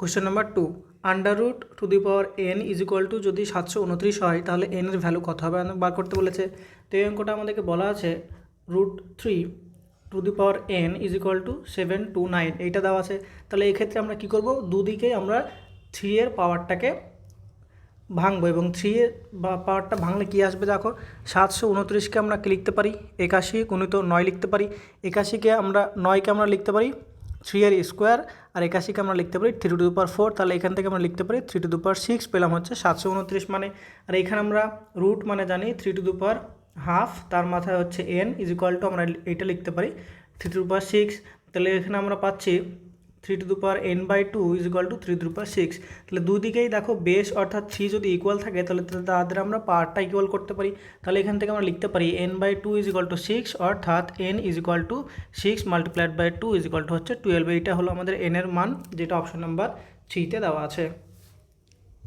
Question number two under root two the power n is equal to যদি সাতশো উনত্রিশ হয়, তাহলে এন এর ভ্যালু কত হবে? বার করতে বলেছে। তো এই অঙ্কটা আমাদেরকে বলা আছে root three to the power n is equal to seven two nine এইটা দেওয়া আছে। তাহলে এক্ষেত্রে আমরা কী করব? দুদিকে আমরা থ্রি এর পাওয়ারটাকে ভাঙবো এবং থ্রি এর পাওয়ারটা ভাঙলে কী আসবে দেখো? সাতশো উনত্রিশকে আমরা কি লিখতে পারি? একাশি গুণিত নয় লিখতে পারি। একাশিকে আমরা নয়কে আমরা লিখতে পারি? থ্রি এর স্কোয়ার আর একাশিকে আমরা লিখতে পারি three to the power four, তাহলে এখান থেকে আমরা লিখতে পারি three to the power six, পেলাম হচ্ছে সাতশো উনত্রিশ মানে। আর এখানে আমরা রুট মানে জানি three to the power half, তার মাথায় হচ্ছে এন ইজ ইকুয়াল টু আমরা এইটা লিখতে পারি থ্রি টু পাওয়ার সিক্স। তাহলে এখানে আমরা পাচ্ছি three to the power n by two is equal to three to power six তাহলে দুদিকেই দেখো বেস অর্থাৎ থ্রি যদি ইকুয়াল থাকে, তাহলে তাদের আমরা পাওয়ারটা ইকুয়াল করতে পারি। তাহলে এখান থেকে আমরা লিখতে পারি n by two is equal to six অর্থাৎ n is equal to six multiplied by two is equal to হচ্ছে টুয়েলভ এইটা হলো আমাদের এনের মান, যেটা অপশন নাম্বার থ্রিতে দেওয়া আছে।